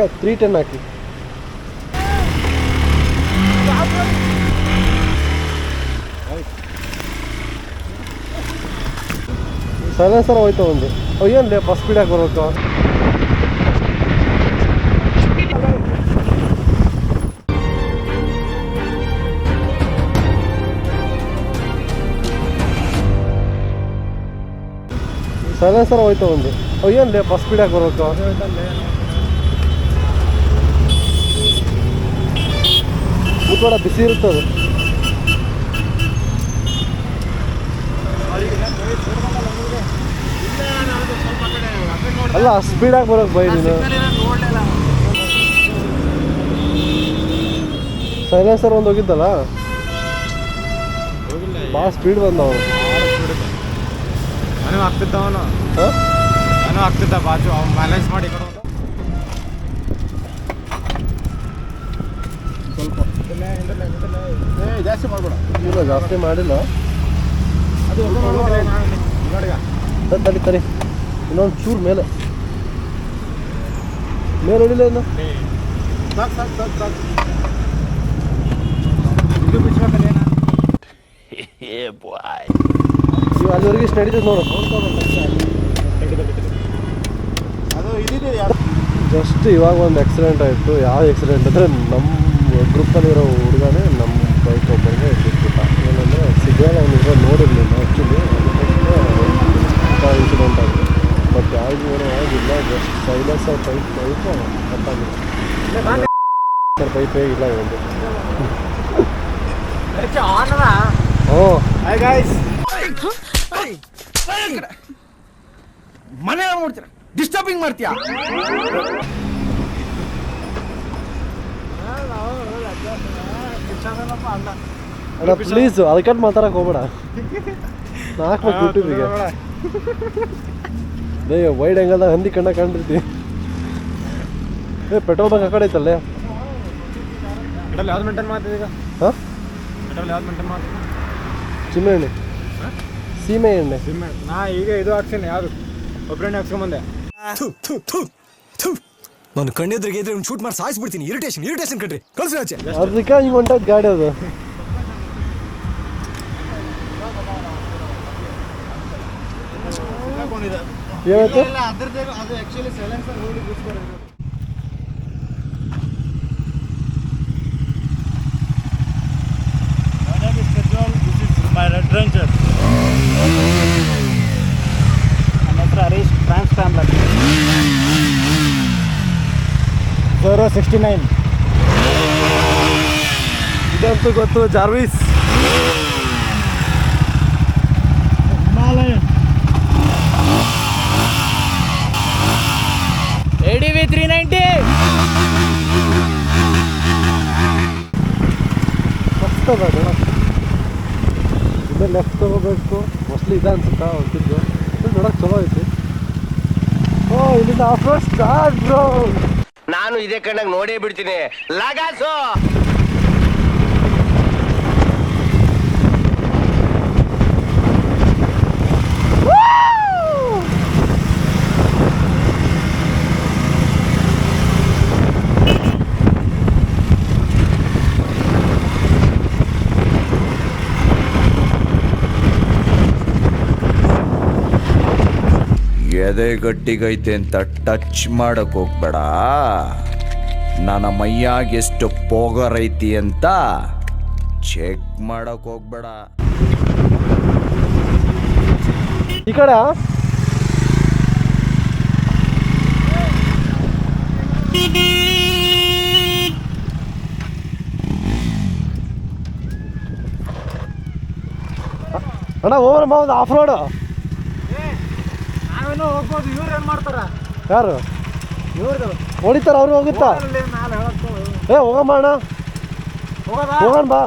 ಅಕ್ಕ three ten ಹಾಕಿ. Silencer ಹೋಯ್ತು ಒಂದು. ಏನು ಫಸ್ಟ್ ಸ್ಪೀಡಾಗಿ ಬರಬೇಕು ಸೈಲೆನ್ಸರ್ ಹೋಯ್ತು ಒಂದು. ಏನು ಸ್ಪೀಡ್ ಸ್ಪೀಡಾಗಿ ಬರಬೇಕು ಮುಖೋಡ ಬಿಸಿ ಇರುತ್ತದೆ ಅಲ್ಲ ಸ್ಪೀಡಾಗಿ ಬರೋಕೆ ಬೈ ನೀನು. ಸೈಲೆನ್ಸರ್ ಒಂದು ಹೋಗಿದ್ದಲ್ಲ? ಭಾಳ ಸ್ಪೀಡ್ ಬಂದ ಅವನು ನಾನು ಆಗ್ತಿದ್ದ ಅವನು. ನಾನು ಆಗ್ತಿದ್ದ ಬಾಜು ಅವ್ನು ಮ್ಯಾನೇಜ್ ಮಾಡಿ ಕಡೆ ಹೋದ. ಸ್ವಲ್ಪ ಏ ಜಾಸ್ತಿ ಮಾಡ್ಬೇಡ. ಇಲ್ಲ ಜಾಸ್ತಿ ಮಾಡಿಲ್ಲ. ಅದು ನೋಡಿ ತಡಿ, ತಡಿ. ಇನ್ನೊಂದು ಚೂರು ಮೇಲೆ. ಮೇಲೆ ಹೊಡಿಲ್ಲ ಇನ್ನು. ಸಾಕು ಸಾಕು ಸಾಕು ಸಾಕು. ಇದು ಬಿಚ್ಬೇಕಲ್ಲ ನೀವು ಅಲ್ಲಿವರೆಗೆ ಇಷ್ಟು ನಡೀತದೆ ನೋಡು. ಅದು ಇದಿದೆ ಜಸ್ಟ್ ಇವಾಗ ಒಂದು ಆಕ್ಸಿಡೆಂಟ್ ಆಯಿತು. ಯಾವ ಆಕ್ಸಿಡೆಂಟ್ ಅಂದರೆ ನಮ್ಮ ಗ್ರೂಪಲ್ಲಿರೋ ಹುಡುಗನೇ ನಮ್ಮ ಬೈಕ್ ಒಬ್ಬರಿಗೆ ಬಿಟ್ಬಿಟ್ಟ ಏನಂದರೆ ಸಿಗ್ನಲ್ ಅವನಿಗೆ ನೋಡಿರಲಿಲ್ಲ ಆ್ಯಕ್ಚುಲಿ ಇನ್ಸಿಡೆಂಟ್ ಆಗಿದೆ ಬಟ್ ಯಾವುದು ಏನೋ ಆಗಿಲ್ಲ ಜಸ್ಟ್ ಸೈಲೆನ್ಸರ್ ಪೈಪ್ ಪೈಪ್ ಕಟ್ಟಾಗಿದೆ ಪೈಪೇ ಇಲ್ಲ ಒಂದು ಓ ಹಾಯ್ ಗಾಯ್ಸ್ ಮನೆ ನೋಡ್ತೀರ? ಡಿಸ್ಟರ್ಬಿಂಗ್ ಮಾಡ್ತೀಯಾ? ಅಣ್ಣ ಪ್ಲೀಸ್ ಅದಕ್ಕಂತ ಮಾತಾಡಕ್ ಹೋಗ್ಬೇಡ. ನಾಲ್ಕು ಮತ್ತೆ ಯೂಟ್ಯೂಬಿಗೆ ಅದೇ ವೈಡ್ ಹೆಂಗದ ಹಂದಿ ಕಣ್ಣ ಕಂಡಿರ್ತಿ ಏ ಪೆಟ್ರೋಲ್ ಬಂಕ್ ಆ ಕಡೆ ಐತಲ್ಲೇ? ಯಾವ್ದು ಮೇಂಟೈನ್ ಮಾಡ್ತಿದ್ದೀಗ ಈಗ? ಹಾಂ? ಇಡಲ್ಲಿ ಯಾವ್ದು ಮೇಂಟೈನ್ ಮಾಡ್ತೀನಿ ಚಿಮ್ಮೆ ಎಣ್ಣೆ. ಸೀಮೆ ಎಣ್ಣೆ. ನಾ ಈಗ ಇದು ಹಾಕ್ತೀನಿ ಯಾರು ಒಬ್ಬರನ್ನೇ ಹಾಕ್ಸ್ಕೊಂಬಂದೆ ನಾನು ಕಣ್ಣೆದ್ರಿಗೆ ಇದ್ರೆ ಶೂಟ್ ಮಾಡಿ ಸಾಯಿಸ್ಬಿಡ್ತೀನಿ ಇರಿಟೇಷನ್ ಇರಿಟೇಷನ್ ಕಣ್ರಿ. ಕಳ್ಸಿ ಆಚೆ. ಅದಕ್ಕೆ ಹಿಂಗೆ ಹೊಂಟದ ಗಾಡಿ ಅದು. ಅದು ಆ್ಯಕ್ಚುಲಿ ಸೈಲೆನ್ಸರ್ ಹೋಗಿ. ನನ್ನ ಹತ್ರ Harish transform zero sixty nine ಇದಂತೂ ಗೊತ್ತು Jarvis Himalayan AD V three ninety ಮಸ್ತ್ ಅದ ನೋಡಕ್ಕೆ ಇಲ್ಲೇ ಲೆಫ್ಟ್ ತಗೋಬೇಕು ಮೋಸ್ಟ್ಲಿ ಇದೆ ಅನ್ಸುತ್ತಾ ಹೊಂಟಿದ್ದು ಇದು ನೋಡಕ್ಕೆ ಚಲೋ ಐತಿ ಓ ಇಲ್ಲಿಂದ ಆಫ್ ರೋಡ್ ಸ್ಟಾರ್ಟ್ ಬ್ರೋ ನಾನು ಇದೇ ಕಣ್ಣಾಗ ನೋಡೇ ಬಿಡ್ತೀನಿ. ಲಗಾಸು! ಎದೆ ಗಟ್ಟಿಗೈತೆ ಅಂತ ಟಚ್ ಮಾಡಕ್ ಹೋಗ್ಬೇಡ. ನನ್ನ ಮೈಯಾಗ ಎಷ್ಟು ಪೋಗರೈತಿ ಅಂತ ಚೆಕ್ ಮಾಡಕ್ ಹೋಗ್ಬೇಡ. ಈ ಕಡೆ ಅಣ್ಣ ಓವರ್ ಆಫ್ ರೋಡ್ ನಾವೇನೋ ಹೋಗ್ಬೋದು ಇವ್ರು ಏನು ಮಾಡ್ತಾರ? ಯಾರು? ಹೊಡಿತಾರ ಅವ್ರು ಹೋಗುತ್ತಾ? ಏ ಹೋಗಮ್ಮ ಅಣ್ಣ. ಹೋಗೋಣ ಬಾ.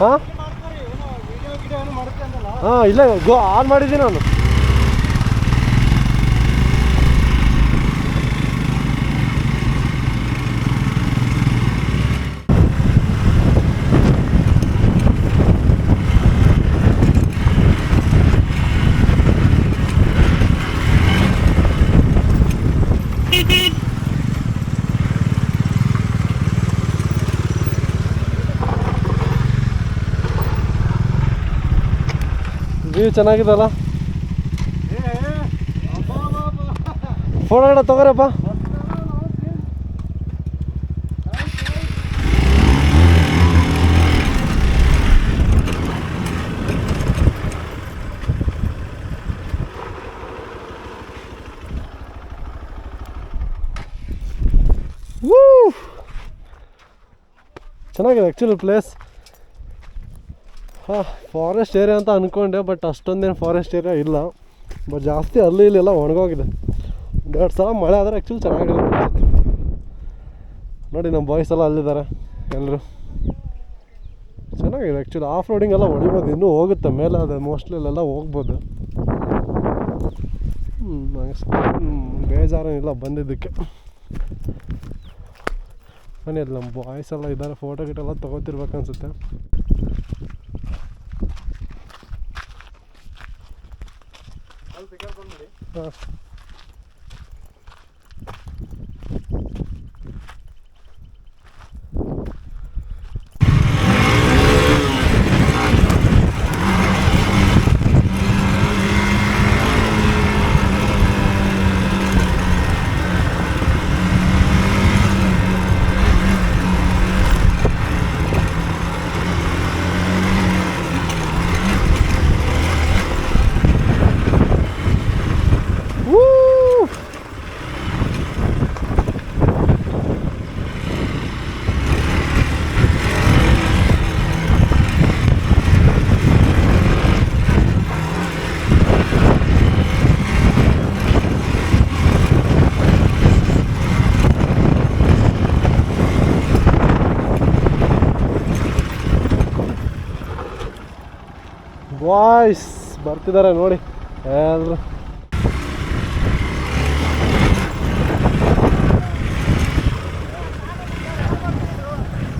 ಹಾಂ? ಹಾಂ ಇಲ್ಲ ಗೋ ಆನ್ ಮಾಡಿದ್ದೀನಿ ನಾನು. ವ್ಯೂ ಚೆನ್ನಾಗಿದಲ್ಲ ಫೋಟೋ ತಗೋರಪ್ಪ! ಚೆನ್ನಾಗಿದೆ ಆ್ಯಕ್ಚುಲಿ ಪ್ಲೇಸ್ ಫಾರೆಸ್ಟ್ ಏರಿಯಾ ಅಂತ ಅಂದ್ಕೊಂಡೆ ಬಟ್ ಅಷ್ಟೊಂದೇನು ಫಾರೆಸ್ಟ್ ಏರಿಯಾ ಇಲ್ಲ. ಬಟ್ ಜಾಸ್ತಿ ಅಲ್ಲಿ ಇಲ್ಲೆಲ್ಲ ಒಣಗೋಗಿದೆ. ಎರಡು ಸಲ ಮಳೆ ಆದರೆ ಆ್ಯಕ್ಚುಲಿ ಚೆನ್ನಾಗಿರುತ್ತೆ ನೋಡಿ ನಮ್ಮ ಬಾಯ್ಸ್ ಎಲ್ಲ ಅಲ್ಲಿದ್ದಾರೆ ಎಲ್ಲರೂ ಚೆನ್ನಾಗಿದೆ ಆ್ಯಕ್ಚುಲಿ ಆಫ್ ರೋಡಿಂಗ್ ಎಲ್ಲ ಹೊಡಿಬೋದು, ಇನ್ನೂ ಹೋಗುತ್ತೆ, ಮೇಲೆ ಅದು ಮೋಸ್ಟ್ಲಿ ಅಲ್ಲೆಲ್ಲ ಹೋಗ್ಬೋದು. ಹ್ಞೂ ಬೇಜಾರೇನಿಲ್ಲ ಬಂದಿದ್ದಕ್ಕೆ. ಮನೆಯಲ್ಲಿ ನಮ್ಮ ಬಾಯ್ಸ್ ಎಲ್ಲ ಇದ್ದಾರೆ ಫೋಟೋ ಗಿಟೋ ಎಲ್ಲ ತೊಗೋತಿರ್ಬೇಕು ಅನ್ಸುತ್ತೆ ಹಾಂ ಬಾಯ್ಸ್ ಬರ್ತಿದ್ದಾರೆ ನೋಡಿ. ಎಲ್ಲರು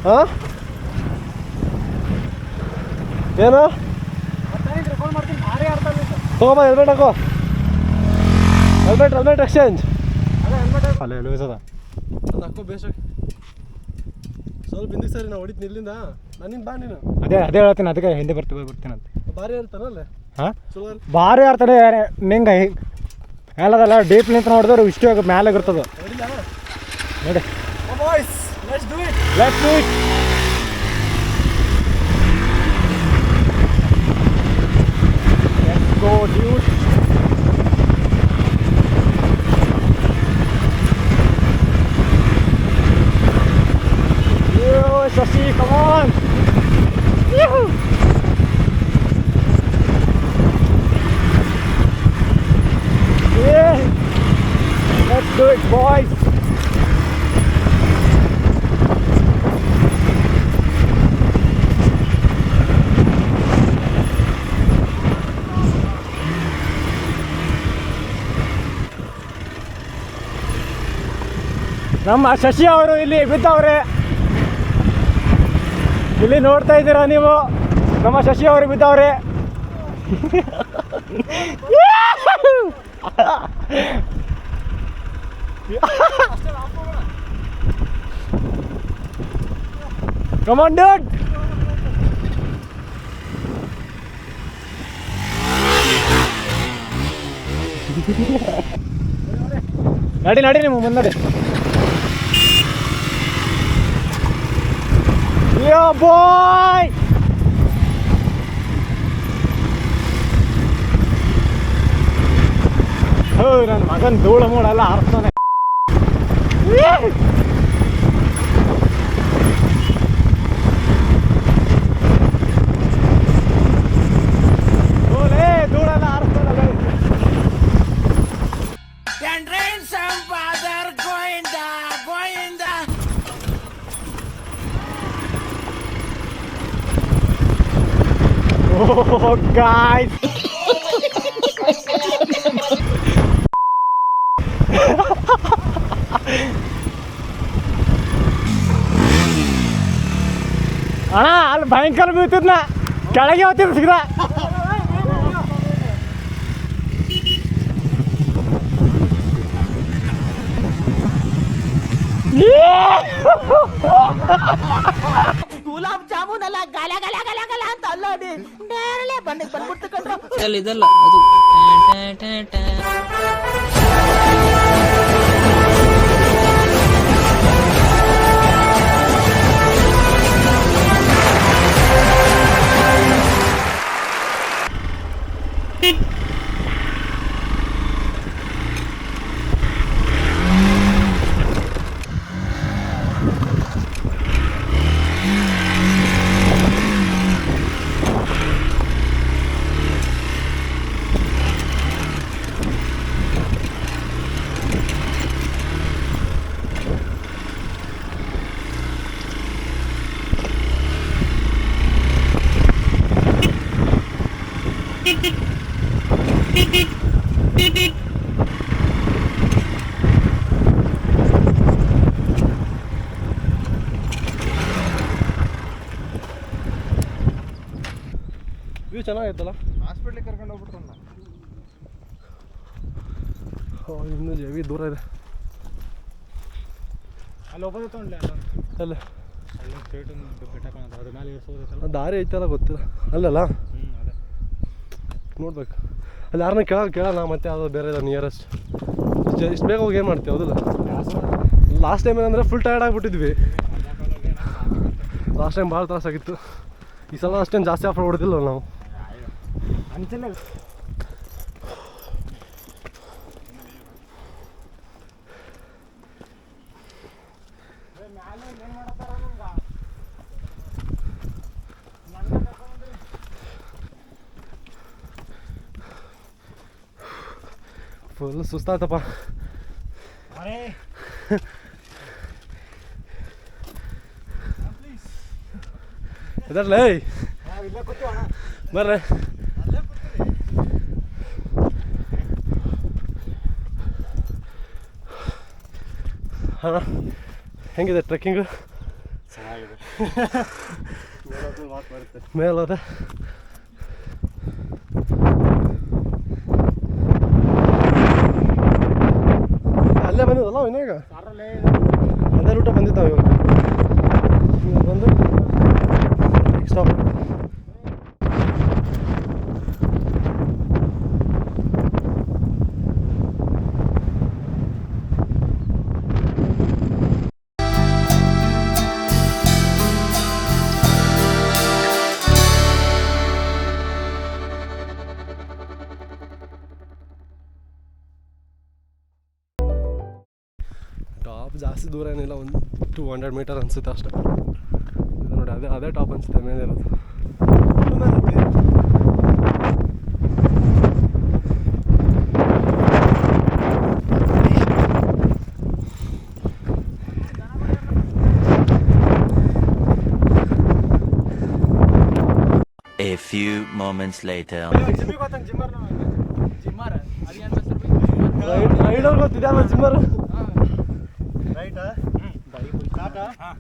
ಹಾಂ ಏನು? ತಗೋಬಾ ಹೆಲ್ಮೆಟ್ ಹಾಕೋ. ಹೆಲ್ಮೆಟ್ ಹೆಲ್ಮೆಟ್ ಎಕ್ಸ್ಚೇಂಜ್ ಅಲ್ಲ ಲೂಸ್ ಅದ ಹಾಕೋ ಬೇಸ್ ಸ್ವಲ್ಪ ಹಿಂದಿ ಸರಿ ನಾವು ಹೊಡಿತೀನಿ ಇಲ್ಲಿಂದ. ನನ್ನಿಂದ ಬಾ ನೀನು. ಅದೇ ಅದೇ ಹೇಳ್ತೀನಿ ಅದಕ್ಕೆ ಹಿಂದೆ ಬರ್ತೀವಿ ಬರ್ತೀನಿ ಅಂತ. ಭಾರಿ ಹೇಳ್ತಾನಲ್ಲ ಹಾಂ ಚಲೋ ಅಲ್ಲ? ಭಾರಿ ಆಡ್ತಾನೆ ನಿಂಗೆ ಮೇಲದಲ್ಲ ಡೀಪ್ ನಿಂತ ನೋಡಿದ್ರೆ ಇಷ್ಟು ಮ್ಯಾಲೆ ಇರ್ತದೆ ಹೊಡಿಲಾ ನೋಡಿ ಬಾಯ್ಸ್ ಲೆಟ್ಸ್ boys! ನಮ್ಮ ಶಶಿ ಅವರು ಇಲ್ಲಿ ಬಿದ್ದವ್ರೆ. ಇಲ್ಲಿ ನೋಡ್ತಾ ಇದ್ದೀರಾ ನೀವು? ನಮ್ಮ ಶಶಿ ಅವರು ಬಿದ್ದವ್ರೆ. ಕಮಾಂಡರ್ ನಡಿ ನಡಿ ನೀವು ಮುಂದೆ ಯೋ ಬಾಯ್ ಹೋ ನನ್ನ ಮಗನ್ ಧೂಳ ಮೂಡೆಲ್ಲ ಆರಿಸ್ತಾನೆ Oh, guys! ಅಣ್ಣ ಅಲ್ಲಿ ಭಯಂಕರ ಬೀಳ್ತಿದ್ನ ಕೆಳಗೆ ಹೋಗ್ತಿದ್ ಸಿಗ್ದ. ಇದಲ್ಲ ಅದು. ಟ್ಯಾ, ಟ್ಯಾ, ಇದಲ್ಲ ಟ್ಯಾ. ವ್ಯೂ ಚೆನ್ನಾಗಿತ್ತಲ್ಲ? ಹಾಸ್ಪಿಟ್ಲಿಗೆ ಕರ್ಕೊಂಡು ಹೋಗ್ಬಿಟ್ರನ್ನ ಓ, ಇನ್ನೂ ಜವಿ ದೂರ ಇದೆ. ಅಲ್ಲಿ ಹೋಗೋದು ತೊಗೊಂಡ್ಲೆ ಅಲ್ಲ? ಅದ್ರ ಮೇಲೆ ದಾರಿ ಐತಲ್ಲ ಗೊತ್ತಿಲ್ಲ. ಅಲ್ಲಲ್ಲ? ಹ್ಞೂ ಅದೇ. ನೋಡ್ಬೇಕು. ಅಲ್ಲಿ ಯಾರನ್ನ ಕೇಳಲ್ಲ ನಾ ಮತ್ತೆ ಯಾವುದೋ ಬೇರೆ ನಿಯರೆಸ್ಟ್ ಇಷ್ಟು ಬೇಗ ಹೋಗಿ ಏನು ಮಾಡ್ತೀವಿ ಹೌದಲ್ಲ? ಲಾಸ್ಟ್ ಟೈಮ್ ಏನಂದರೆ ಫುಲ್ ಟಯರ್ಡ್ ಆಗಿಬಿಟ್ಟಿದ್ವಿ. ಲಾಸ್ಟ್ ಟೈಮ್ ಭಾಳ ತ್ರಾಸಾಗಿತ್ತು. ಈ ಸಲ ಅಷ್ಟೇನು ಜಾಸ್ತಿ ಆಫರ್ ಹೊಡೆದಿಲ್ಲ ನಾವು. ಫುಲ್ ಸುಸ್ತಾಯ್ತಪ್ಪ ಕೂತೀವಣ್ಣ ಬರ್ರೆ. ಅಣ್ಣ ಹೆಂಗಿದೆ ಟ್ರೆಕ್ಕಿಂಗು ಚೆನ್ನಾಗಿದೆ. ಮೇಲೆ ಬಂದಿದ್ದಲ್ಲ ಇನ್ನಾಗ ಅದೇ ರೂಟ ಬಂದಿದ್ದಾವೆ ಇವಾಗ. ಇವಾಗ ಬಂದು ನೆಕ್ಸ್ಟ್ ಸ್ಟಾಪ್ ಹಂಡ್ರೆಡ್ ಮೀಟರ್ ಅನಿಸುತ್ತೆ ಅಷ್ಟೇ. ಇದು ನೋಡಿ ಅದೇ ಅದೇ ಟಾಪ್ ಅನಿಸುತ್ತೆ ಮೇಲೆ ಇರೋದು. A few moments later. ಜಿಮ್ಮರ್ ಗೊತ್ತಿದೆ ಅಲ್ಲ ಜಿಮ್ಮರ್ ರೈಟಾ ಸ್ಟಾರ್ಟಾ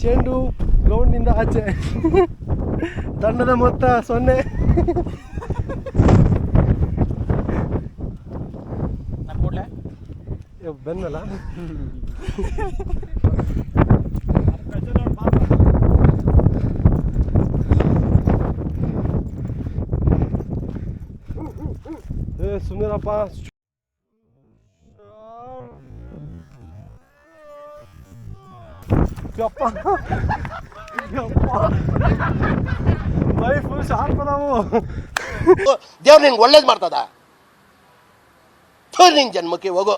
ಚೆಂಡು ಗ್ರೌಂಡಿಂದ ಆಚೆ. ದಂಡದ ಮೊತ್ತ ಸೊನ್ನೆ. ಬೆನ್ನಲ್ಲ ಏ ಸುಮ್ಮನಿರಪ್ಪ ಯಪ್ಪ ಯಪ್ಪ ಲೈಫ್ ಶಾರ್ಪ್ ನಾವು ದೇವ್ರು ನಿನ್ಗೆ ಒಳ್ಳೇದು ಮಾಡ್ತದ ಥು, ನಿನ್ ಜನ್ಮಕ್ಕೆ ಹೋಗೋ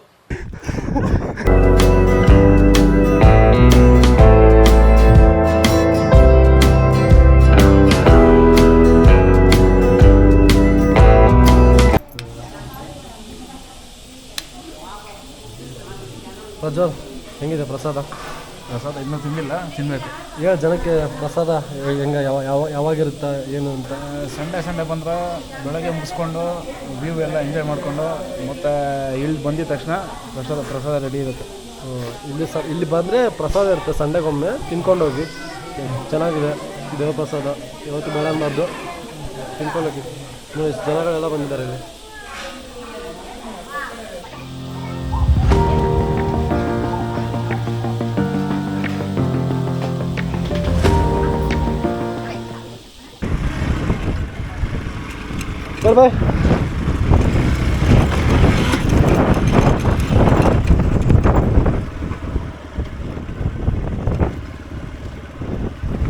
ಪ್ರಸಾದ ಪ್ರಸಾದ? ಇನ್ನೂ ತಿನ್ನಿಲ್ಲ ತಿನ್ನಬೇಕು ಈಗ ಜನಕ್ಕೆ ಪ್ರಸಾದ ಹೆಂಗೆ ಯಾವ ಯಾವ ಯಾವಾಗಿರುತ್ತೆ ಏನು ಅಂತ? ಸಂಡೇ ಸಂಡೇ ಬಂದ್ರೆ ಬೆಳಗ್ಗೆ ಮುಗಿಸ್ಕೊಂಡು ವ್ಯೂ ಎಲ್ಲ ಎಂಜಾಯ್ ಮಾಡಿಕೊಂಡು ಮತ್ತು ಇಲ್ಲಿ ಬಂದಿದ ತಕ್ಷಣ ಪ್ರಸಾದ ಪ್ರಸಾದ ರೆಡಿ ಇರುತ್ತೆ. ಇಲ್ಲಿ ಸ ಇಲ್ಲಿ ಬಂದರೆ ಪ್ರಸಾದ ಇರುತ್ತೆ ಸಂಡೆಗೊಮ್ಮೆ ತಿನ್ಕೊಂಡು ಹೋಗಿ ಚೆನ್ನಾಗಿದೆ ದೇವ ಪ್ರಸಾದ ಇವತ್ತು ಬೆಳಗ್ಗೆ ತಿನ್ಕೊಂಡು ಹೋಗಿ ಜನಗಳೆಲ್ಲ ಬಂದಿದ್ದಾರೆ ಇಲ್ಲಿ. ಬಾಯ್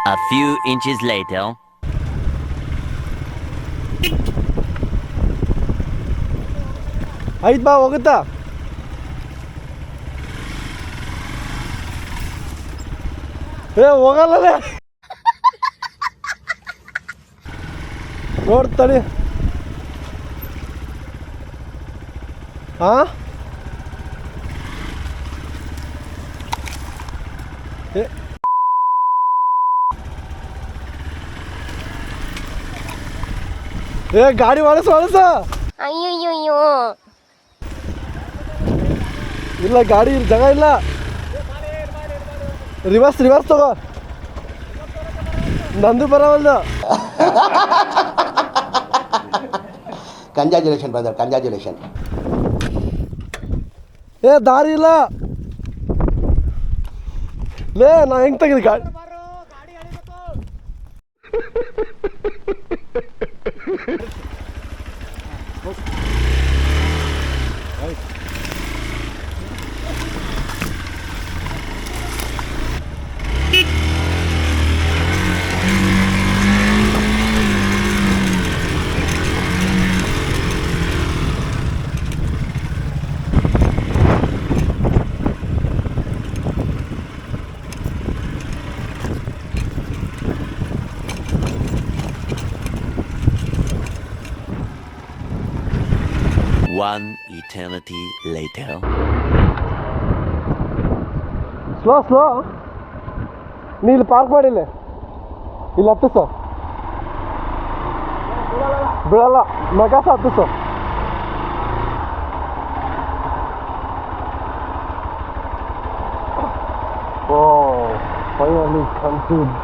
A few inches later. ಆಯ್ತು ಬಾ ಹೋಗುತ್ತಾ ಏ ಹೋಗಲ್ಲೇ ನೋಡ್ತಾನೆ ಹಾ ಏ ಏ ಗಾಡಿ ಒಳಸ ಒಳಸ ಅಯ್ಯಯ್ಯೋ ಇಲ್ಲ ಗಾಡಿ ಇಲ್ಲಿ ಜಾಗ ಇಲ್ಲ ರಿವರ್ಸ್ ರಿವರ್ಸ್ ತಗೋ ನಂದು ಬರವಲ್ದು ಕಂಜಾಜುಲೇಷನ್ ಬ್ರದರ್ ಕಂಜಾಜುಲೇಷನ್ ಏ ದಾರಿ ಇಲ್ಲ. ಲೇ ನಾ ಹೆಂಗ್ ತೆಗಿದ್ ಗಾಡಿ? One eternity later. Slow slow ನೀ ಇಲ್ಲಿ ಪಾರ್ಕ್ ಮಾಡಿಲ್ಲ ಇಲ್ಲಿ ಹತ್ತು ಸರ್ ಬಿಡಲ್ಲ ಮಗಾಸ ಹತ್ತು ಸರ್ ಓ ಫೈನಲಿ ಕಂಪ್ಲೀಟ್